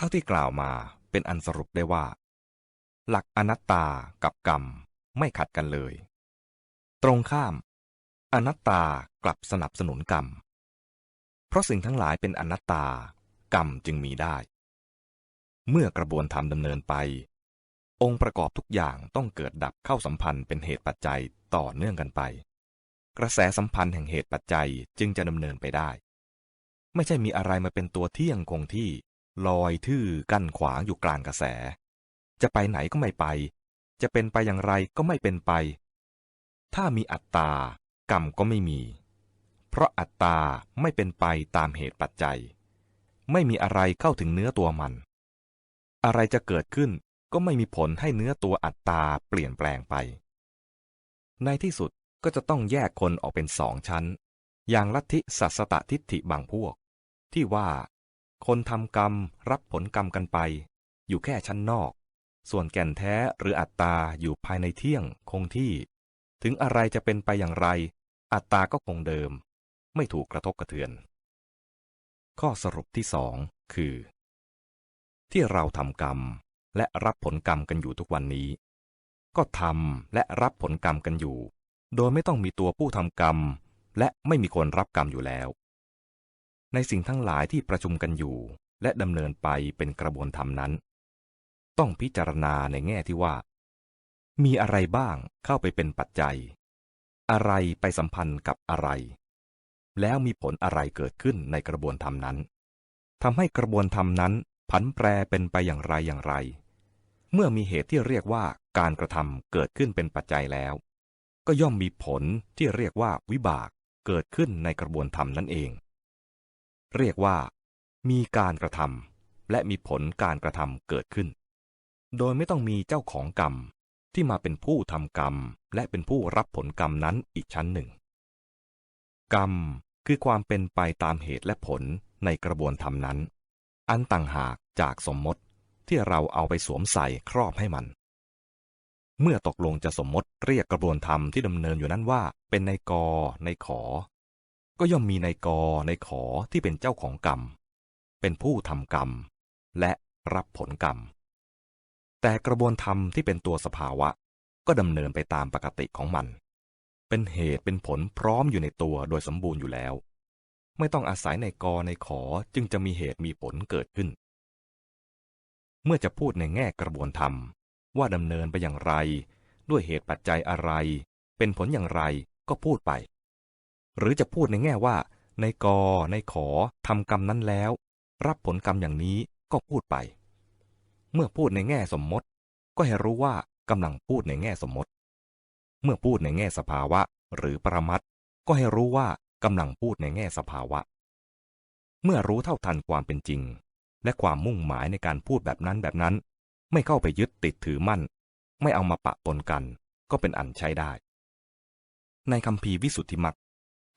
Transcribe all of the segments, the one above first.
เท่าที่กล่าวมาเป็นอันสรุปได้ว่า หลักอนัตตากับกรรมไม่ขัดกันเลย ตรงข้าม อนัตตากลับสนับสนุนกรรม เพราะสิ่งทั้งหลายเป็นอนัตตากรรมจึงมีได้ เมื่อกระบวนธรรมดำเนินไป องค์ประกอบทุกอย่างต้องเกิดดับเข้าสัมพันธ์เป็นเหตุปัจจัยต่อเนื่องกันไป กระแสสัมพันธ์แห่งเหตุปัจจัยจึงจะดำเนินไปได้ ไม่ใช่มีอะไรมาเป็นตัวเที่ยงคงที่ ลอยทื่อกั้นขวางอยู่กลางกระแส จะไปไหนก็ไม่ไป จะเป็นไปอย่างไรก็ไม่เป็นไป ถ้ามีอัตตากรรมก็ไม่มี เพราะอัตตาไม่เป็นไปตามเหตุปัจจัย ไม่มีอะไรเข้าถึงเนื้อตัวมัน อะไรจะเกิดขึ้นก็ไม่มีผลให้เนื้อตัวอัตตาเปลี่ยนแปลงไป ในที่สุดก็จะต้องแยกคนออกเป็นสองชั้น อย่างลัทธิสัสตทิฏฐิบางพวก ที่ว่า คนทำกรรมรับผลกรรมกันไป อยู่แค่ชั้นนอก ส่วนแก่นแท้หรืออัตตาอยู่ภายในเที่ยงคงที่ ถึงอะไรจะเป็นไปอย่างไร อัตตาก็คงเดิม ไม่ถูกกระทบกระเทือน ข้อสรุปที่สองคือ ที่เราทำกรรมและรับผลกรรมกันอยู่ทุกวันนี้ ก็ทำและรับผลกรรมกันอยู่ โดยไม่ต้องมีตัวผู้ทำกรรม และไม่มีคนรับกรรมอยู่แล้ว ในสิ่งทั้งหลายที่ประชุมกันอยู่ และดำเนินไปเป็นกระบวนธรรมนั้น ต้องพิจารณาในแง่ที่ว่า มีอะไรบ้างเข้าไปเป็นปัจจัย อะไรไปสัมพันธ์กับอะไร แล้วมีผลอะไรเกิดขึ้นในกระบวนธรรมนั้นทำให้กระบวนธรรมนั้น ผันแปรเป็นไปอย่างไรอย่างไร เมื่อมีเหตุที่เรียกว่าการกระทำเกิดขึ้นเป็นปัจจัยแล้ว ก็ย่อมมีผลที่เรียกว่าวิบากเกิดขึ้นในกระบวนธรรมนั่นเอง เรียกว่า มีการกระทำและมีผลการกระทำเกิดขึ้น โดยไม่ต้องมีเจ้าของกรรมที่มาเป็นผู้ทำกรรม และเป็นผู้รับผลกรรมนั้นอีกชั้นหนึ่ง กรรมคือความเป็นไปตามเหตุและผลในกระบวนธรรมนั้น อันต่างหากจากสมมติที่เราเอาไปสวมใส่ครอบให้มัน เมื่อตกลงจะสมมติเรียกกระบวนธรรมที่ดำเนินอยู่นั้นว่า เป็นในกอในขอ ก็ย่อมมีในกอในขอที่เป็นเจ้าของกรรม เป็นผู้ทำกรรม และรับผลกรรม แต่กระบวนธรรมที่เป็นตัวสภาวะ ก็ดำเนินไปตามปกติของมัน เป็นเหตุเป็นผลพร้อมอยู่ในตัวโดยสมบูรณ์อยู่แล้ว ไม่ต้องอาศัยในกอในขอจึงจะมีเหตุมีผลเกิดขึ้น เมื่อจะพูดในแง่กระบวนธรรมว่าดำเนินไปอย่างไร ด้วยเหตุปัจจัยอะไร เป็นผลอย่างไรก็พูดไป หรือจะพูดในแง่ว่า ในกอในขอทำกรรมนั้นแล้ว รับผลกรรมอย่างนี้ก็พูดไป เมื่อพูดในแง่สมมติ ก็ให้รู้ว่ากำลังพูดในแง่สมมติ เมื่อพูดในแง่สภาวะ หรือปรมัตก็ให้รู้ว่ากำลังพูดในแง่สภาวะ เมื่อรู้เท่าทันความเป็นจริง และความมุ่งหมายในการพูดแบบนั้นแบบนั้น ไม่เข้าไปยึดติดถือมั่น ไม่เอามาปะปนกัน ก็เป็นอันใช้ได้ ในคำพีวิสุทธิมัก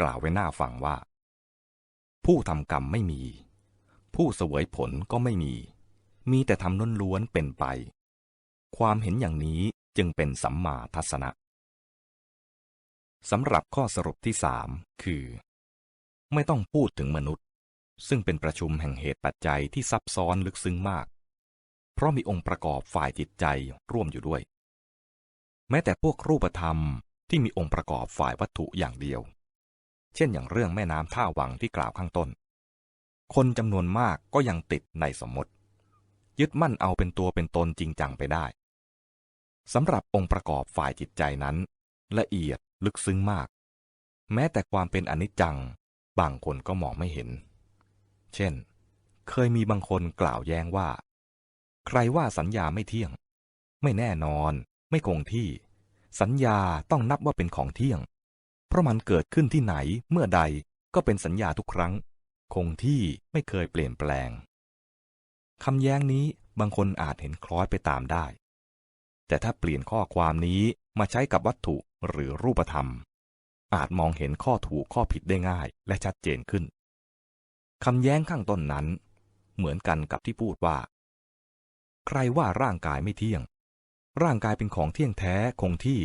กล่าวไว้หน้าฟังว่า ผู้ทำกรรมไม่มี ผู้เสวยผลก็ไม่มี มีแต่ทำน้นล้วนเป็นไป ความเห็นอย่างนี้จึงเป็นสัมมาทัศนะสำหรับข้อสรุปที่สามคือ ไม่ต้องพูดถึงมนุษย์ ซึ่งเป็นประชุมแห่งเหตุปัจจัยที่ซับซ้อนลึกซึ้งมาก เพราะมีองค์ประกอบฝ่ายจิตใจร่วมอยู่ด้วย แม้แต่พวกรูปธรรมที่มีองค์ประกอบฝ่ายวัตถุอย่างเดียว เช่นอย่างเรื่องแม่น้ำท่าวังที่กล่าวข้างต้น คนจำนวนมากก็ยังติดในสมมติ ยึดมั่นเอาเป็นตัวเป็นตนจริงจังไปได้สำหรับองค์ประกอบฝ่ายจิตใจนั้น ละเอียดลึกซึ้งมาก แม้แต่ความเป็นอนิจจัง บางคนก็มองไม่เห็น เช่น เคยมีบางคนกล่าวแย้งว่า ใครว่าสัญญาไม่เที่ยง ไม่แน่นอน ไม่คงที่ สัญญาต้องนับว่าเป็นของเที่ยง เพราะมันเกิดขึ้นที่ไหนเมื่อใดก็เป็นสัญญาทุกครั้ง คงที่ไม่เคยเปลี่ยนแปลงคำแย้งนี้บางคนอาจเห็นคล้อยไปตามได้ แต่ถ้าเปลี่ยนข้อความนี้มาใช้กับวัตถุหรือรูปธรรม อาจมองเห็นข้อถูกข้อผิดได้ง่ายและชัดเจนขึ้นคำแย้งข้างต้นนั้น เหมือนกันกับที่พูดว่า ใครว่าร่างกายไม่เที่ยง ร่างกายเป็นของเที่ยงแท้คงที่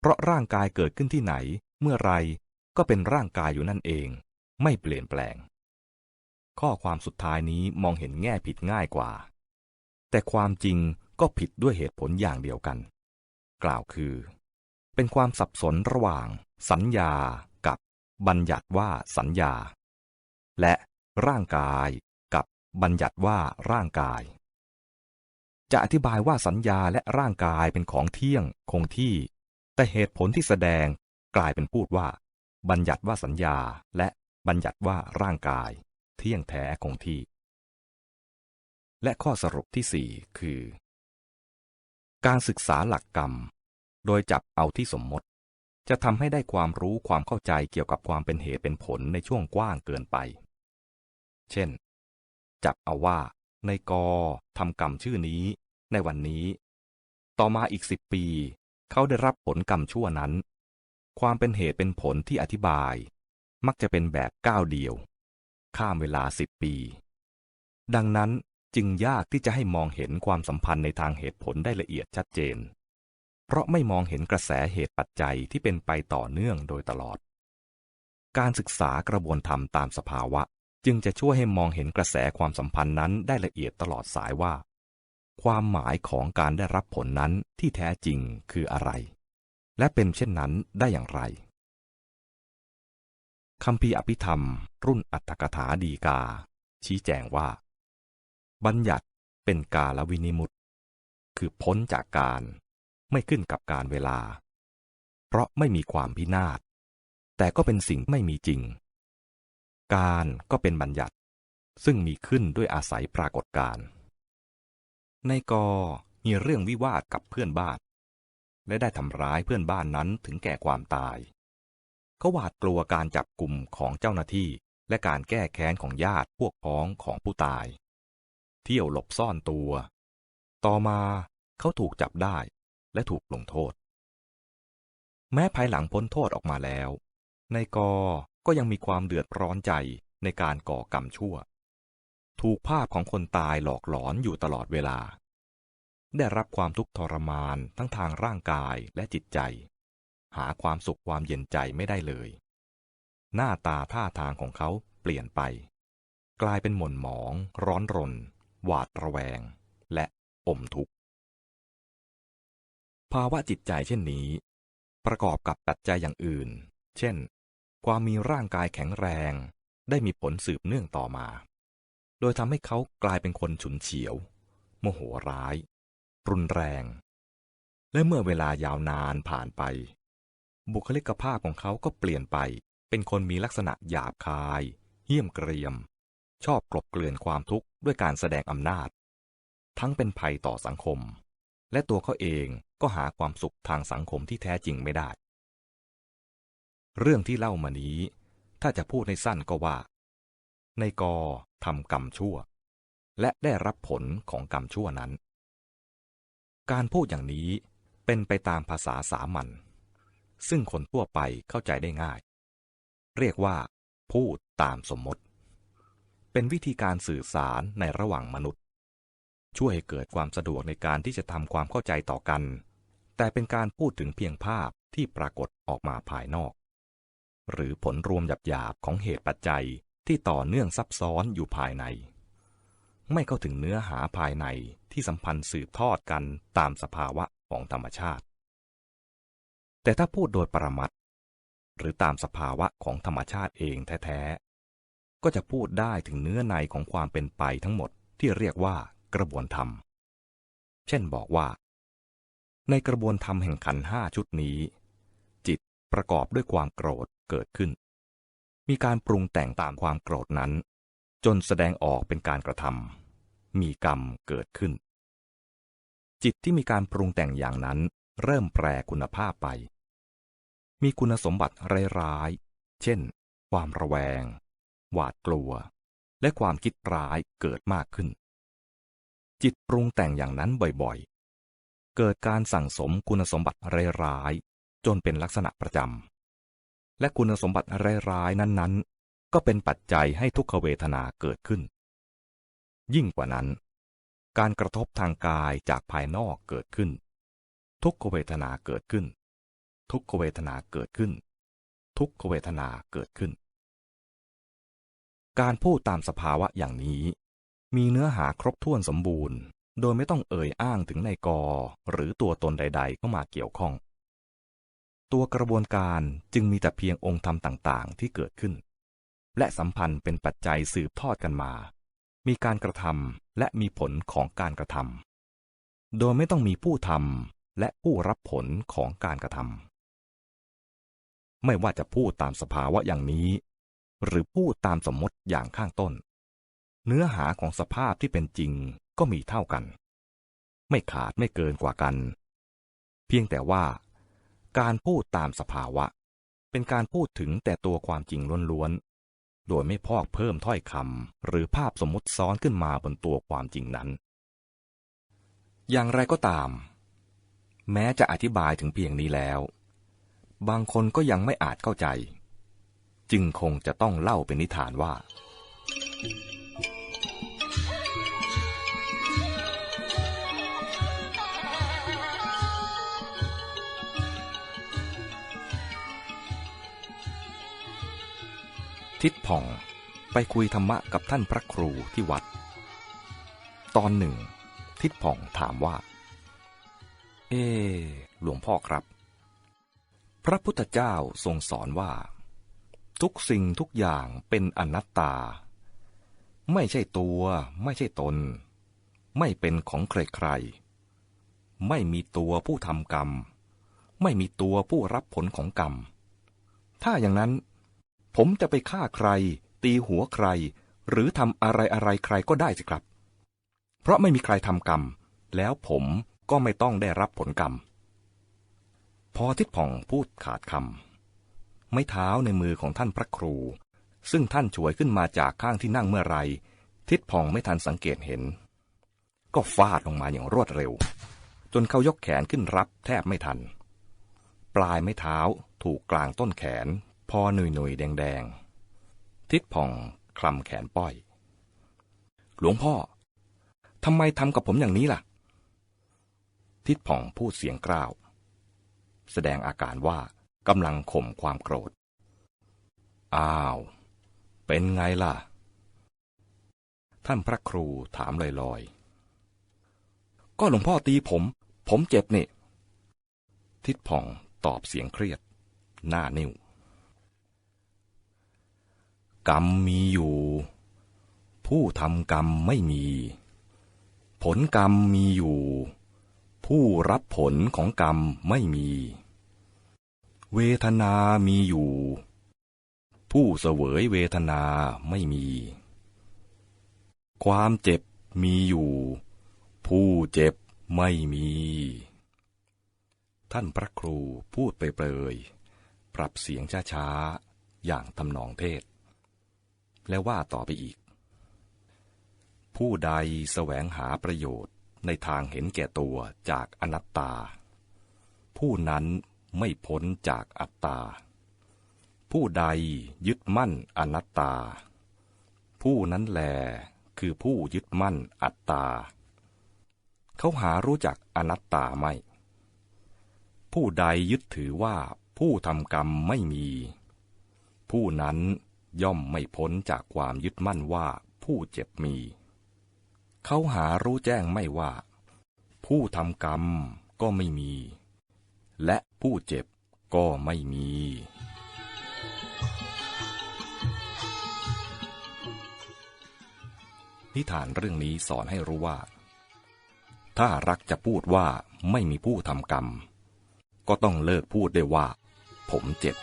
เพราะร่างกายเกิดขึ้นที่ไหน เมื่อไรก็เป็นร่างกายอยู่นั่นเอง ไม่เปลี่ยนแปลง ข้อความสุดท้ายนี้มองเห็นแง่ผิดง่ายกว่า แต่ความจริงก็ผิดด้วยเหตุผลอย่างเดียวกัน กล่าวคือ เป็นความสับสนระหว่าง สัญญากับบัญญัติว่าสัญญา และร่างกายกับบัญญัติว่าร่างกาย จะอธิบายว่าสัญญาและร่างกายเป็นของเที่ยงคงที่ แต่เหตุผลที่แสดง กลายเป็นพูดว่า บัญญัติว่าสัญญาและบัญญัติว่าร่างกาย เที่ยงแท้คงที่ และข้อสรุปที่สี่คือ การศึกษาหลักกรรม โดยจับเอาที่สมมติ จะทำให้ได้ความรู้ความเข้าใจเกี่ยวกับความเป็นเหตุเป็นผลในช่วงกว้างเกินไป เช่น จับเอาว่า ในกอทำกรรมชื่อนี้ ในวันนี้ ต่อมาอีกสิบปี เขาได้รับผลกรรมชั่วนั้น ความเป็นเหตุเป็นผลที่อธิบาย มักจะเป็นแบบก้าวเดียว ข้ามเวลาสิบปี ดังนั้นจึงยากที่จะให้มองเห็นความสัมพันธ์ในทางเหตุผลได้ละเอียดชัดเจน เพราะไม่มองเห็นกระแสเหตุปัจจัยที่เป็นไปต่อเนื่องโดยตลอด การศึกษากระบวนธรรมตามสภาวะ จึงจะช่วยให้มองเห็นกระแสความสัมพันธ์นั้นได้ละเอียดตลอดสายว่า ความหมายของการได้รับผลนั้นที่แท้จริงคืออะไร และเป็นเช่นนั้นได้อย่างไรคำพีอภิธรรม รุ่นอัตถกถาดีกา ชี้แจงว่า บัญญัติเป็นกาลวินิมุตคือพ้นจากการไม่ขึ้นกับการเวลา เพราะไม่มีความพินาศแต่ก็เป็นสิ่งไม่มีจริง การก็เป็นบัญญัติ ซึ่งมีขึ้นด้วยอาศัยปรากฏการ ในกอมีเรื่องวิวาทกับเพื่อนบ้าน และได้ทำร้ายเพื่อนบ้านนั้นถึงแก่ความตาย เขาหวาดกลัวการจับกลุ่มของเจ้าหน้าที่ และการแก้แค้นของญาติพวกพ้องของผู้ตาย เที่ยวหลบซ่อนตัว ต่อมาเขาถูกจับได้และถูกลงโทษ แม้ภายหลังพ้นโทษออกมาแล้ว ในกอก็ยังมีความเดือดร้อนใจในการก่อกรรมชั่ว ถูกภาพของคนตายหลอกหลอนอยู่ตลอดเวลา ได้รับความทุกข์ทรมานทั้งทางร่างกายและจิตใจ หาความสุขความเย็นใจไม่ได้เลย หน้าตาท่าทางของเขาเปลี่ยนไป กลายเป็นหม่นหมอง ร้อนรน หวาดระแวง และอมทุกข์ ภาวะจิตใจเช่นนี้ ประกอบกับปัจจัยอย่างอื่น เช่น ความมีร่างกายแข็งแรง ได้มีผลสืบเนื่องต่อมา โดยทำให้เขากลายเป็นคนฉุนเฉียว โมโหร้าย รุนแรง และเมื่อเวลายาวนานผ่านไป บุคลิกภาพของเขาก็เปลี่ยนไป เป็นคนมีลักษณะหยาบคายเหี้ยมเกรียม ชอบกลบเกลื่อนความทุกข์ด้วยการแสดงอำนาจ ทั้งเป็นภัยต่อสังคม และตัวเขาเองก็หาความสุขทางสังคมที่แท้จริงไม่ได้ เรื่องที่เล่ามานี้ ถ้าจะพูดในสั้นก็ว่า ในกอทำกรรมชั่ว และได้รับผลของกรรมชั่วนั้น การพูดอย่างนี้เป็นไปตามภาษาสามัญซึ่งคนทั่วไปเข้าใจได้ง่าย เรียกว่า พูดตามสมมติ เป็นวิธีการสื่อสารในระหว่างมนุษย์ ช่วยให้เกิดความสะดวกในการที่จะทำความเข้าใจต่อกัน แต่เป็นการพูดถึงเพียงภาพที่ปรากฏออกมาภายนอก หรือผลรวมหยาบๆของเหตุปัจจัยที่ต่อเนื่องซับซ้อนอยู่ภายใน ไม่เข้าถึงเนื้อหาภายใน ที่สัมพันธ์สืบทอดกันตามสภาวะของธรรมชาติ แต่ถ้าพูดโดยปรมัตหรือตามสภาวะของธรรมชาติเองแท้ๆ ก็จะพูดได้ถึงเนื้อในของความเป็นไปทั้งหมดที่เรียกว่ากระบวนธรรม เช่นบอกว่า ในกระบวนธรรมแห่งขันห้าชุดนี้ จิตประกอบด้วยความโกรธเกิดขึ้น มีการปรุงแต่งตามความโกรธนั้น จนแสดงออกเป็นการกระทำ มีกรรมเกิดขึ้น จิตที่มีการปรุงแต่งอย่างนั้นเริ่มแปรคุณภาพไป มีคุณสมบัติร้ายๆ เช่น ความระแวง หวาดกลัว และความคิดร้ายเกิดมากขึ้น จิตปรุงแต่งอย่างนั้นบ่อยๆ เกิดการสั่งสมคุณสมบัติร้ายๆ จนเป็นลักษณะประจำ และคุณสมบัติร้ายๆ นั้นๆ ก็เป็นปัจจัยให้ทุกขเวทนาเกิดขึ้น ยิ่งกว่านั้น การกระทบทางกายจากภายนอกเกิดขึ้น ทุกขเวทนาเกิดขึ้น ทุกขเวทนาเกิดขึ้น ทุกขเวทนาเกิดขึ้น การพูดตามสภาวะอย่างนี้ มีเนื้อหาครบถ้วนสมบูรณ์ โดยไม่ต้องเอ่ยอ้างถึงในกอหรือตัวตนใด ๆ เข้ามาเกี่ยวข้อง ตัวกระบวนการจึงมีแต่เพียงองค์ธรรมต่าง ๆ ที่เกิดขึ้น และสัมพันธ์เป็นปัจจัยสืบทอดกันมา มีการกระทำและมีผลของการกระทำโดยไม่ต้องมีผู้ทำและผู้รับผลของการกระทำไม่ว่าจะพูดตามสภาวะอย่างนี้ หรือพูดตามสมมติอย่างข้างต้น เนื้อหาของสภาพที่เป็นจริงก็มีเท่ากัน ไม่ขาดไม่เกินกว่ากัน เพียงแต่ว่า การพูดตามสภาวะ เป็นการพูดถึงแต่ตัวความจริงล้วน โดยไม่พอกเพิ่มถ้อยคำหรือภาพสมมติซ้อนขึ้นมาบนตัวความจริงนั้น อย่างไรก็ตาม แม้จะอธิบายถึงเพียงนี้แล้ว บางคนก็ยังไม่อาจเข้าใจ จึงคงจะต้องเล่าเป็นนิทานว่า ทิดผ่องไปคุยธรรมะกับท่านพระครูที่วัด ตอนหนึ่ง ทิดผ่องถามว่า เอ หลวงพ่อครับ พระพุทธเจ้าทรงสอนว่า ทุกสิ่งทุกอย่างเป็นอนัตตา ไม่ใช่ตัว ไม่ใช่ตน ไม่เป็นของใครๆ ไม่มีตัวผู้ทำกรรม ไม่มีตัวผู้รับผลของกรรม ถ้าอย่างนั้น ผมจะไปฆ่าใคร ตีหัวใคร หรือทำอะไรอะไรใครก็ได้สิครับ เพราะไม่มีใครทำกรรม แล้วผมก็ไม่ต้องได้รับผลกรรม พอทิดผ่องพูดขาดคำไม่เท้าในมือของท่านพระครู ซึ่งท่านฉวยขึ้นมาจากข้างที่นั่งเมื่อไร ทิดผ่องไม่ทันสังเกตเห็น ก็ฟาดลงมาอย่างรวดเร็ว จนเขายกแขนขึ้นรับแทบไม่ทัน ปลายไม้เท้าถูกกลางต้นแขน พอหนุยหนุยแดงแดงทิดผ่องคลำแขนป้อย หลวงพ่อทำไมทำกับผมอย่างนี้ล่ะ ทิดผ่องพูดเสียงกล้าว แสดงอาการว่ากำลังข่มความโกรธ อ้าว เป็นไงล่ะ ท่านพระครูถามลอยๆ ก็หลวงพ่อตีผม ผมเจ็บนี่ ทิดผ่องตอบเสียงเครียด หน้านิ่ว กรรมมีอยู่ ผู้ทำกรรมไม่มี ผลกรรมมีอยู่ ผู้รับผลของกรรมไม่มี เวทนามีอยู่ ผู้เสวยเวทนาไม่มี ความเจ็บมีอยู่ ผู้เจ็บไม่มี ท่านพระครูพูดไปเปรยปรับเสียงช้าๆ อย่างทำนองเทศ แล้วว่าต่อไปอีก ผู้ใดแสวงหาประโยชน์ในทางเห็นแก่ตัวจากอนัตตา ผู้นั้นไม่พ้นจากอัตตา ผู้ใดยึดมั่นอนัตตา ผู้นั้นแลคือผู้ยึดมั่นอัตตา เขาหารู้จักอนัตตาไม่ ผู้ใดยึดถือว่าผู้ทำกรรมไม่มี ผู้นั้น ย่อมไม่พ้นจากความยึดมั่นว่าผู้เจ็บมี เขาหารู้แจ้งไม่ว่า ผู้ทำกรรมก็ไม่มี และผู้เจ็บก็ไม่มี นิทานเรื่องนี้สอนให้รู้ว่า ถ้ารักจะพูดว่าไม่มีผู้ทำกรรม ก็ต้องเลิกพูดได้ว่า ผมเจ็บ